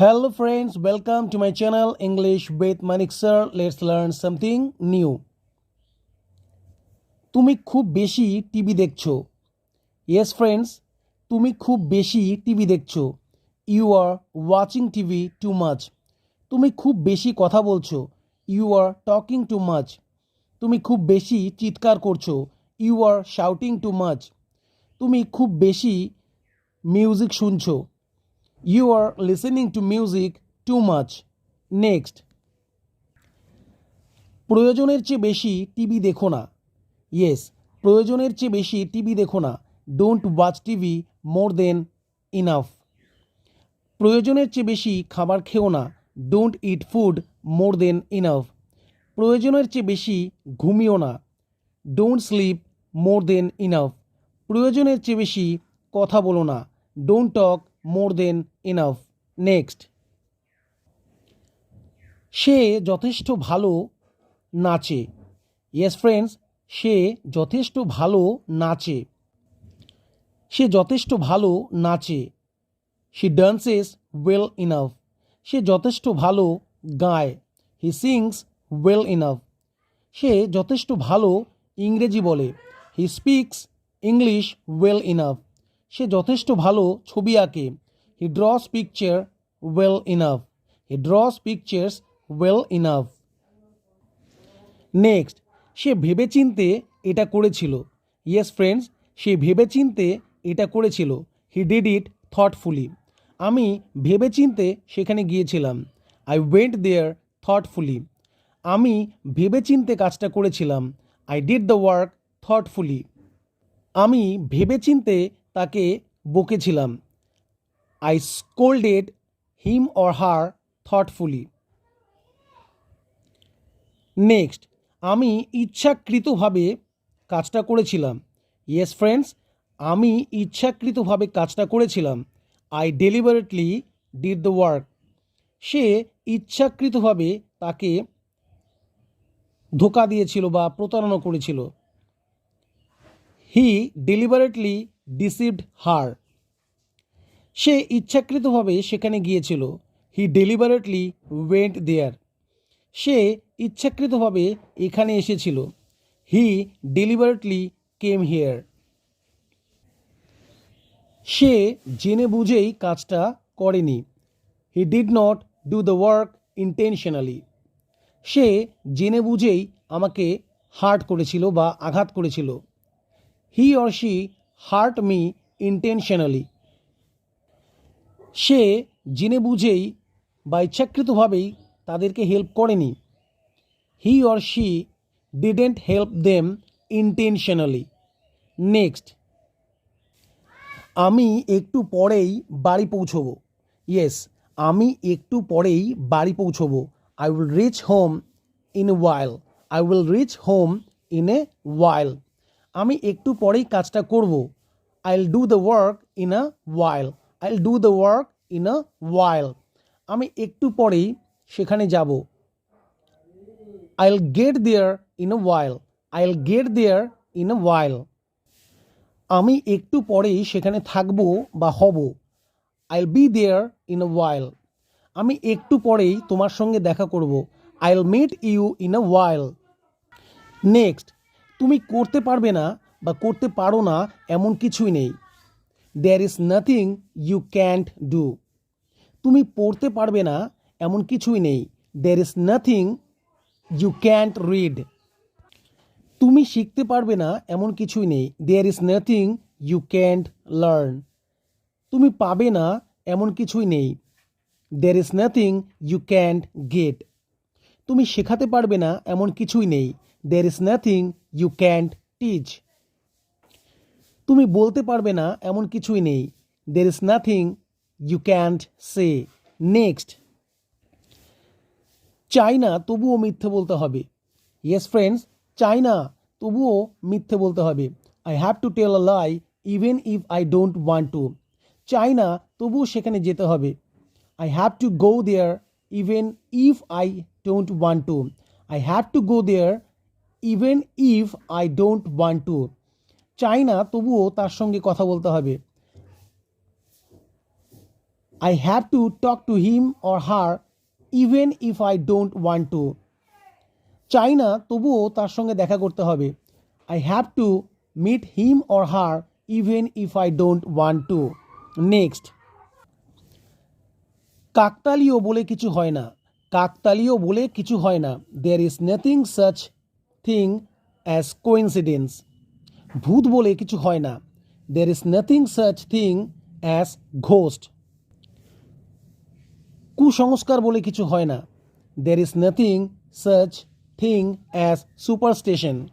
Hello friends, welcome to my channel English with Manik sir. Let's learn something new. তুমি খুব বেশি TV দেখছ। Yes friends তুমি খুব বেশি টিভি দেখছ। You are watching TV too much তুমি খুব বেশি কথা বলছো। You are talking too much তুমি খুব বেশি চিৎকার করছ। You are shouting too much তুমি খুব বেশি মিউজিক শুনছো। You are listening to music too much next প্রয়োজনের চেয়ে বেশি টিভি দেখো না। ইয়েস প্রয়োজনের চেয়ে বেশি টিভি দেখো না। Don't watch TV more than enough প্রয়োজনের চেয়ে বেশি খাবার খেও না। Don't eat food more than enough প্রয়োজনের চেয়ে বেশি ঘুমিও না। Don't sleep more than enough প্রয়োজনের চেয়ে বেশি কথা বলো না। Don't talk more than enough next. সে যথেষ্ট ভালো নাচে। ইয়েস ফ্রেন্ডস সে যথেষ্ট ভালো নাচে। সে যথেষ্ট ভালো নাচে। শি ডান্সেস ওয়েল ইনাফ সে যথেষ্ট ভালো গায়। হি সিংস ওয়েল ইনাফ সে যথেষ্ট ভালো ইংরেজি বলে। He speaks English well enough সে যথেষ্ট ভালো ছবি আঁকে। He draws picture well enough he draws pictures well enough next সে ভেবেচিন্তে এটা করেছিল। ইয়েস ফ্রেন্ডস সে ভেবেচিন্তে এটা করেছিল। হি ডিড ইট থটফুলি আমি ভেবেচিন্তে সেখানে গিয়েছিলাম। আই ওয়েন্ট দেয়ার থটফুলি আমি ভেবেচিন্তে কাজটা করেছিলাম। I did the work thoughtfully আমি ভেবেচিন্তে তাকে বকেছিলাম। I scolded him or her thoughtfully next আমি ইচ্ছাকৃতভাবে কাজটা করেছিলাম। ইয়েস ফ্রেন্ডস আমি ইচ্ছাকৃতভাবে কাজটা করেছিলাম। I deliberately did the work সে ইচ্ছাকৃতভাবে তাকে ধোকা দিয়েছিল বা প্রতারণা করেছিল। হি ডেলিভারেটলি ডিসিভড হার সে ইচ্ছাকৃতভাবে সেখানে গিয়েছিল। হি ডেলিভারেটলি ওয়েন্ট দেয়ার সে ইচ্ছাকৃতভাবে এখানে এসেছিল। হি ডেলিভারেটলি কেম হিয়ার সে জেনে বুঝেই কাজটা করেনি। He did not do the work intentionally সে জেনে বুঝেই আমাকে হার্ট করেছিল বা আঘাত করেছিল। He or she hurt me intentionally সে জেনে বুঝেই বা ইচ্ছাকৃতভাবেই তাদেরকে হেল্প করেনি। He or she didn't help them intentionally next আমি একটু পরেই বাড়ি পৌঁছবো। ইয়েস আমি একটু পরেই বাড়ি পৌঁছবো। I will reach home in a while I will reach home in a while আমি একটু পরেই কাজটা করব। I will do the work in a while I do the work in a while আমি একটু পরেই সেখানে যাব। I will get there in a while I will get there in a while আমি একটু পরেই সেখানে থাকব বা হব। I will be there in a while আমি একটু পরেই তোমার সঙ্গে দেখা করব। I will meet you in a while next তুমি করতে পারবে না বা করতে পারো না এমন কিছুই নেই। There is nothing you can't do তুমি পড়তে পারবে না, এমন কিছুই নেই। There is nothing you can't read তুমি শিখতে পারবে না, এমন কিছুই নেই। There is nothing you can't learn তুমি পাবে না, এমন কিছুই নেই। There is nothing you can't get তুমি শেখাতে পারবে না, এমন কিছুই নেই। There is nothing you can't teach তুমি বলতে পারবে না, এমন কিছুই নেই। There is nothing you can't say next চাই না তবুও মিথ্যে বলতে হবে। ইয়েস ফ্রেন্ডস চাই না তবুও মিথ্যে বলতে হবে। I have to tell a lie even if I don't want to চাই না তবুও সেখানে যেতে হবে। I have to go there even if I don't want to I have to go there even if I don't want to চাই না তবুও তার সঙ্গে কথা বলতে হবে। I have to talk to him or her even if I don't want to চাই না তবুও তার সঙ্গে দেখা করতে হবে। I have to meet him or her even if I don't want to next কাকতালীয় বলে কিছু হয় না। কাকতালীয় বলে কিছু হয় না। There is nothing such thing as coincidence ভূত বলে কিছু হয় না। There is nothing such thing as ghost কুসংস্কার বলে কিছু হয় না। There is nothing such thing as superstition